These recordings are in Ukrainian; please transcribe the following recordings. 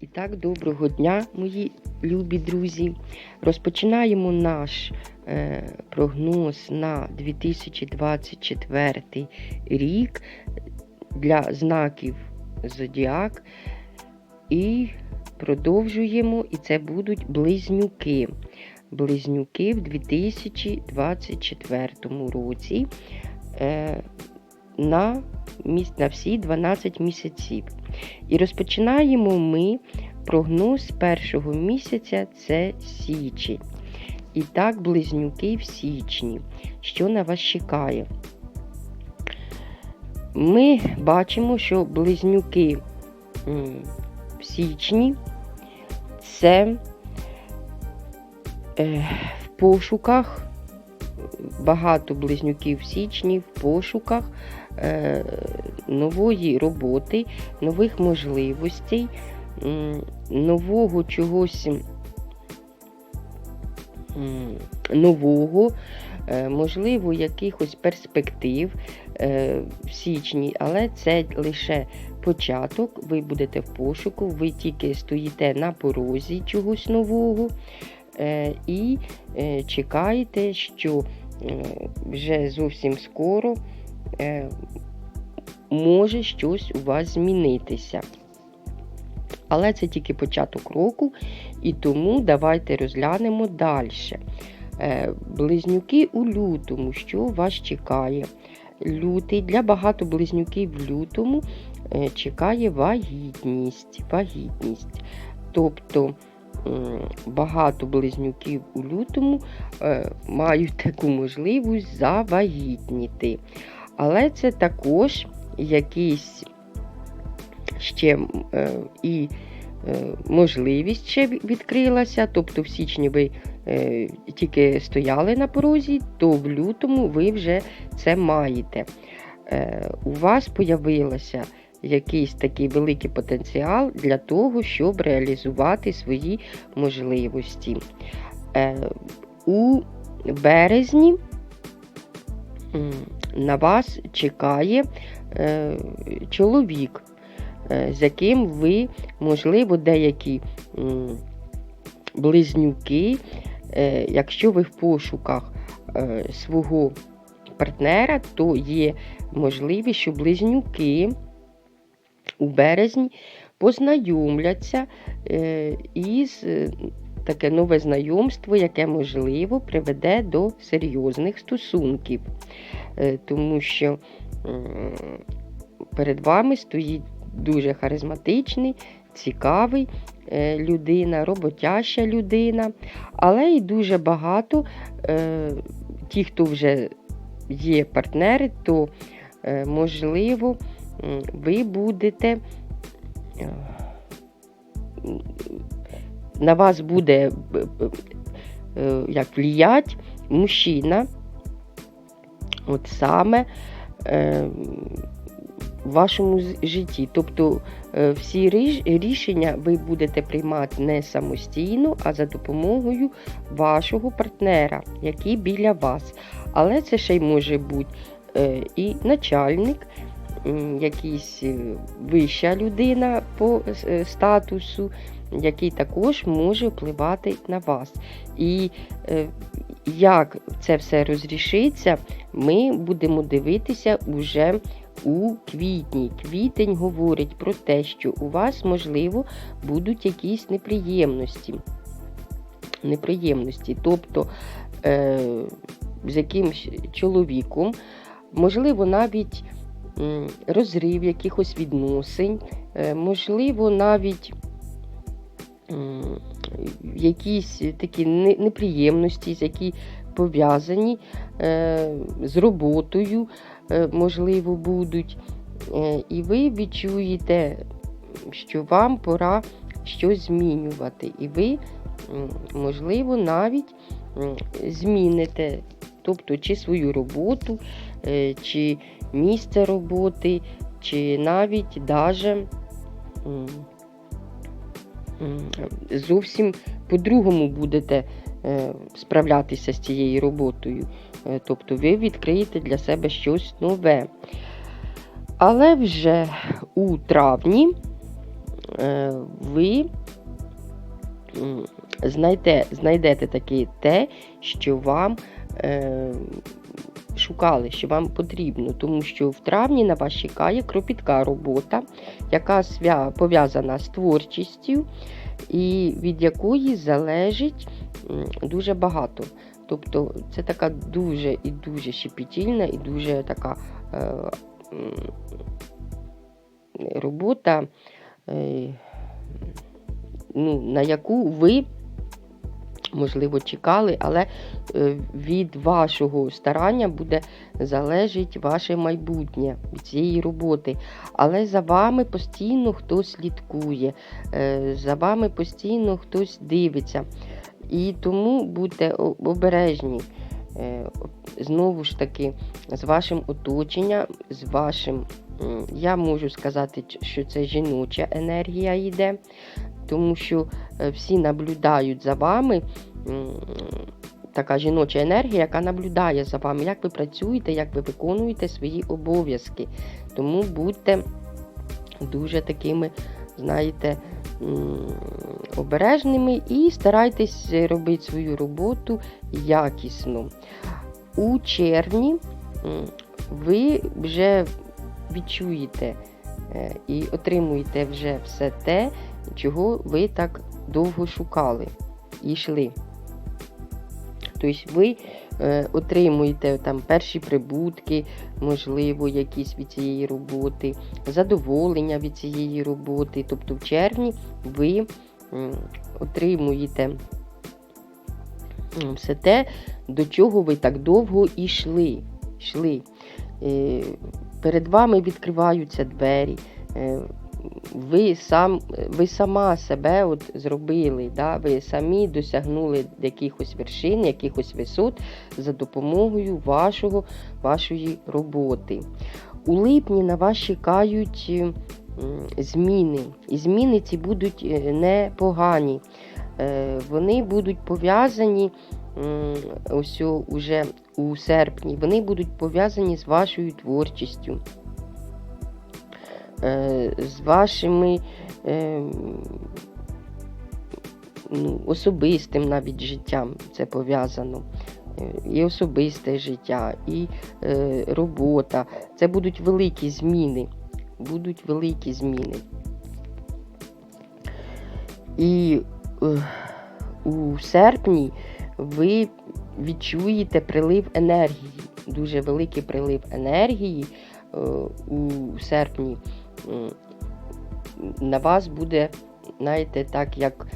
І так, доброго дня, мої любі друзі. Розпочинаємо наш е, прогноз на 2024 рік для знаків Зодіак. І продовжуємо, і це будуть близнюки. Близнюки в 2024 році е, на, на всі 12 місяців. І розпочинаємо ми прогноз першого місяця це січень. І так, близнюки в січні. Що на вас чекає? Ми бачимо, що близнюки в січні це е, в пошуках. Багато близнюків в січні в пошуках нової роботи, нових можливостей, нового чогось нового, е, можливо, якихось перспектив е, в січні, але це лише початок. Ви будете в пошуку, ви тільки стоїте на порозі чогось нового е, і е, чекаєте, що е, вже зовсім скоро е, може щось у вас змінитися. Але це тільки початок року, і тому давайте розглянемо далі. Близнюки у лютому, що вас чекає? Лютий для багато близнюків в лютому е, чекає вагітність. вагітність. Тобто багато близнюків у лютому е, мають таку можливість завагітніти. Але це також якийсь ще е, і е, можливість ще відкрилася. Тобто в січні ви е, тільки стояли на порозі, то в лютому ви вже це маєте. Е, у вас появилося якийсь такий великий потенціал для того, щоб реалізувати свої можливості. Е, у березні на вас чекає е, чоловік, е, з яким ви, можливо, деякі м, близнюки, е, якщо ви в пошуках е, свого партнера, то є можливість, що близнюки у березні познайомляться е, із е, таке нове знайомство, яке, можливо, приведе до серйозних стосунків. Е, Тому що перед вами стоїть дуже харизматичний, цікавий е, людина, роботяща людина, але й дуже багато е, ті, хто вже є партнери, то можливо ви будете. На вас буде е, як влиять мужчина, от саме е, в вашому житті. Тобто е, всі рішення ви будете приймати не самостійно, а за допомогою вашого партнера, який біля вас. Але це ще й може бути і начальник, якийсь вища людина по статусу, який також може впливати на вас. І е, як це все розрішиться, ми будемо дивитися уже у квітні. Квітень говорить про те, що у вас, можливо, будуть якісь неприємності. Неприємності, тобто е, з якимсь чоловіком, можливо, навіть розрив якихось відносин, е, можливо, навіть якісь такі неприємності, які пов'язані е, з роботою, е, можливо, будуть. Е, І ви відчуєте, що вам пора щось змінювати. І ви, можливо, навіть зміните, тобто чи свою роботу, чи місце роботи, чи навіть даже зовсім по-другому будете е, справлятися з цією роботою. Е, Тобто ви відкриєте для себе щось нове. Але вже у травні е, ви м, знайде, знайдете таки те, що вам шукали, що вам потрібно, тому що в травні на вас чекає кропітка робота, яка пов'язана з творчістю і від якої залежить дуже багато. Тобто це така дуже і дуже щепетільна, і дуже така е, робота, е, ну, на яку ви, можливо, чекали, але е, від вашого старання буде залежить ваше майбутнє від цієї роботи. Але за вами постійно хтось слідкує, е, за вами постійно хтось дивиться. І тому будьте обережні. Е, Знову ж таки, з вашим оточенням, з вашим, я можу сказати, що це жіноча енергія йде, тому що е, всі наблюдають за вами. Така жіноча енергія, яка наблюдає за вами, як ви працюєте, як ви виконуєте свої обов'язки. Тому будьте дуже такими, знаєте, обережними і старайтесь робити свою роботу якісно. У червні ви вже відчуєте е, і отримуєте вже все те, чого ви так довго шукали і йшли. Тобто ви е, отримуєте там перші прибутки, можливо, якісь від цієї роботи, задоволення від цієї роботи. Тобто в червні ви м, отримуєте все те, до чого ви так довго йшли. йшли. Е, Перед вами відкриваються двері. е, Ви сам, ви сама себе от зробили, да? ви самі досягнули якихось вершин, якихось висот за допомогою вашого, вашої роботи. У липні на вас чекають е, зміни. І зміни ці будуть е, непогані. Е, Вони будуть пов'язані ось уже у серпні, вони будуть пов'язані з вашою творчістю, з вашими е, ну, особистим навіть життям це пов'язано. Е, І особисте життя, і е, робота. Це будуть великі зміни. Будуть великі зміни. І е, у серпні ви відчуєте прилив енергії, дуже великий прилив енергії е, у серпні. На вас буде, знаєте, так, як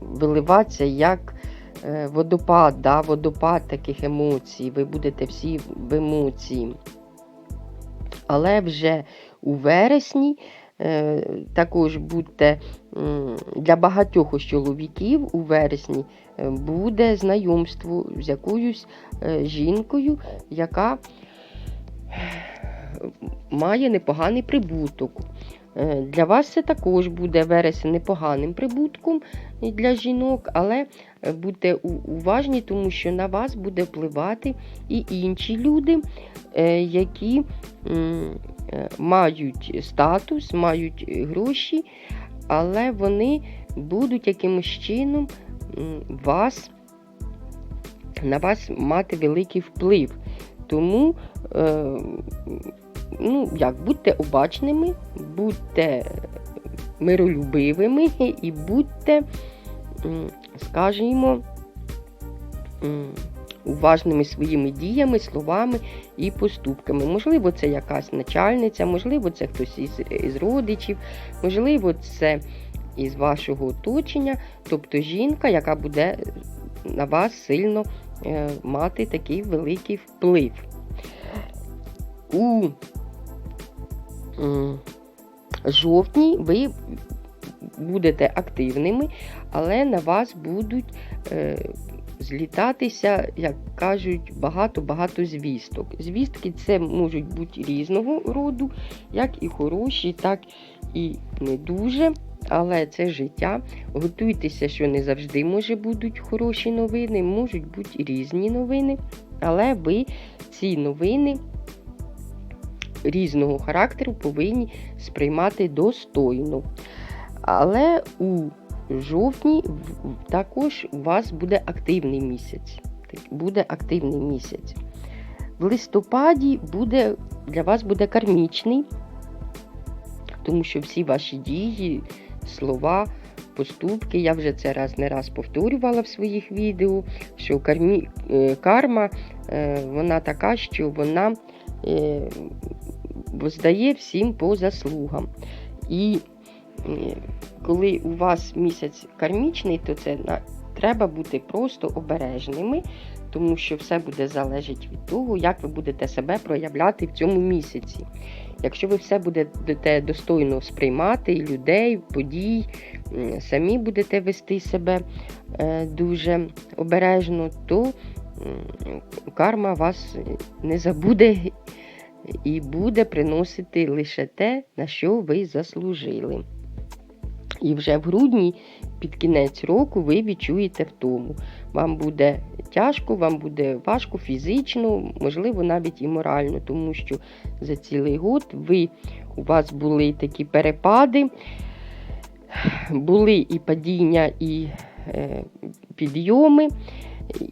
виливатися як е, водопад, да, водопад таких емоцій. Ви будете всі в емоції. Але вже у вересні е, також будьте для багатьох чоловіків у вересні е, буде знайомство з якоюсь жінкою, яка має непоганий прибуток. Е, Для вас це також буде вересень непоганим прибутком для жінок, але е, будьте уважні, тому що на вас буде впливати і інші люди, е, які мають статус, мають гроші, але вони будуть якимось чином вас, на вас мати великий вплив. Тому ну, як, будьте обачними, будьте миролюбивими і будьте, скажімо, уважними своїми діями, словами і поступками. Можливо, це якась начальниця, можливо, це хтось із, із родичів, можливо, це із вашого оточення, тобто жінка, яка буде на вас сильно е, мати такий великий вплив. У м, жовтні ви будете активними, але на вас будуть е, злітатися, як кажуть, багато-багато звісток. Звістки це можуть бути різного роду, як і хороші, так і не дуже. Але це життя. Готуйтеся, що не завжди може будуть хороші новини, можуть бути різні новини. Але ви ці новини різного характеру повинні сприймати достойно. Але у жовтні також у вас буде активний місяць. Буде активний місяць. В листопаді буде, для вас буде кармічний, тому що всі ваші дії, слова, поступки, я вже це раз не раз повторювала в своїх відео, що кармі, е, карма е, вона така, що вона воздає всім по заслугам. І е, коли у вас місяць кармічний, то це треба бути просто обережними, тому що все буде залежати від того, як ви будете себе проявляти в цьому місяці. Якщо ви все будете достойно сприймати людей, подій, самі будете вести себе е, дуже обережно, то карма вас не забуде і буде приносити лише те, на що ви заслужили. І вже в грудні, під кінець року, ви відчуєте втому. Вам буде тяжко, вам буде важко фізично, можливо, навіть і морально, тому що за цілий год ви, у вас були такі перепади, були і падіння, і е, підйоми,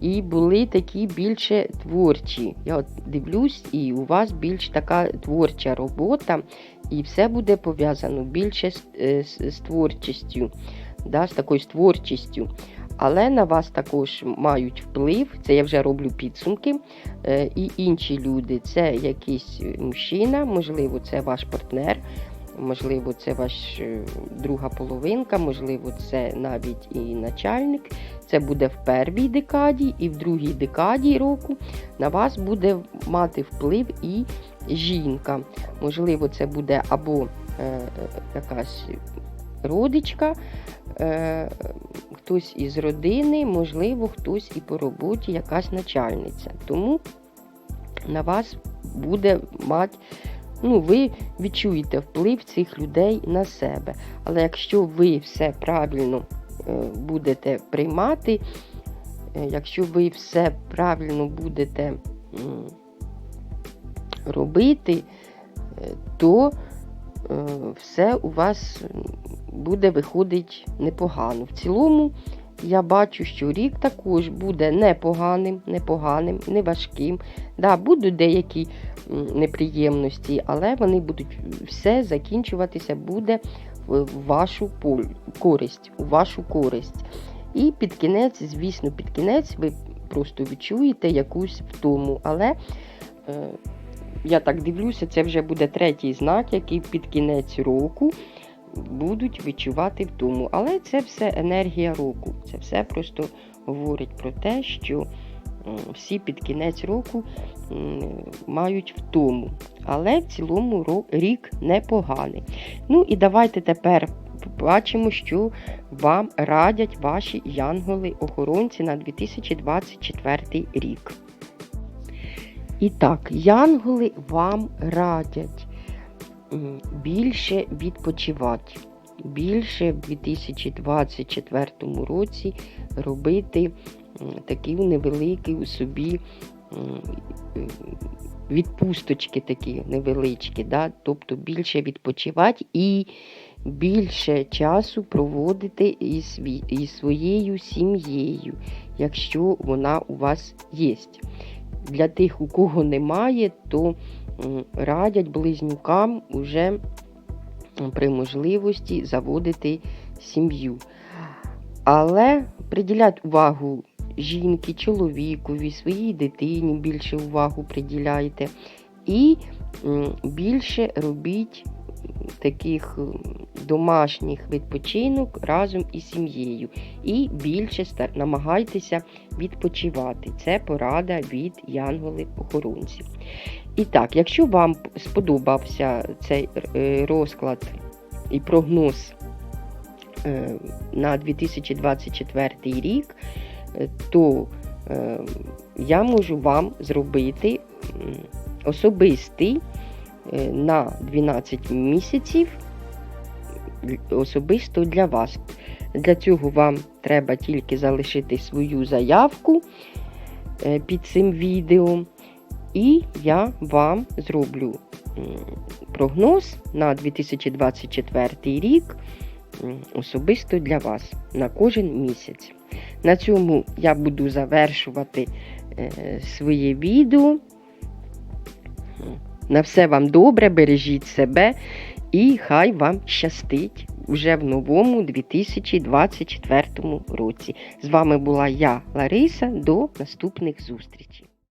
і були такі більше творчі. Я от дивлюсь, і у вас більш така творча робота, і все буде пов'язано більше з, е, з, з творчістю, да, з такою творчістю. Але на вас також мають вплив, це я вже роблю підсумки. е, І інші люди, це якийсь мужчина, можливо, це ваш партнер, можливо, це ваш е, друга половинка, можливо, це навіть і начальник. Це буде в першій декаді, і в другій декаді року на вас буде мати вплив і жінка. Можливо, це буде або е, якась родичка, е, хтось із родини, можливо, хтось і по роботі, якась начальниця. Тому на вас буде мати, ну, ви відчуєте вплив цих людей на себе. Але якщо ви все правильно е, будете приймати, е, якщо ви все правильно будете робити, е, то все у вас буде виходить непогано. В цілому я бачу, що рік також буде непоганим, непоганим, не важким. Да, будуть деякі неприємності, але вони будуть все закінчуватися буде в вашу користь, у вашу користь. І під кінець, звісно, під кінець ви просто відчуєте якусь втому. Але е, я так дивлюся, це вже буде третій знак, який під кінець року будуть відчувати втому. Але це все енергія року. Це все просто говорить про те, що всі під кінець року мають втому. Але в цілому рік непоганий. Ну і давайте тепер побачимо, що вам радять ваші янголи-охоронці на 2024 рік. І так, янголи вам радять більше відпочивати, більше в 2024 році робити такі невеликі у собі е, відпусточки такі невеличкі, да? тобто більше відпочивати і більше часу проводити із, із своєю сім'єю, якщо вона у вас є. Для тих, у кого немає, то радять близнюкам уже при можливості заводити сім'ю. Але приділять увагу жінки, чоловікові, своїй дитині більше увагу приділяйте. І більше робіть таких домашніх відпочинок разом із сім'єю. І більше намагайтеся відпочивати. Це порада від янголів-охоронців. І так, якщо вам сподобався цей е, розклад і прогноз е, на 2024 рік, е, то е, я можу вам зробити особистий на 12 місяців особисто для вас. Для цього вам треба тільки залишити свою заявку е, під цим відео. І я вам зроблю прогноз на 2024 рік особисто для вас на кожен місяць. На цьому я буду завершувати е, своє відео. На все вам добре, бережіть себе і хай вам щастить уже в новому 2024 році. З вами була я, Лариса. До наступних зустрічей.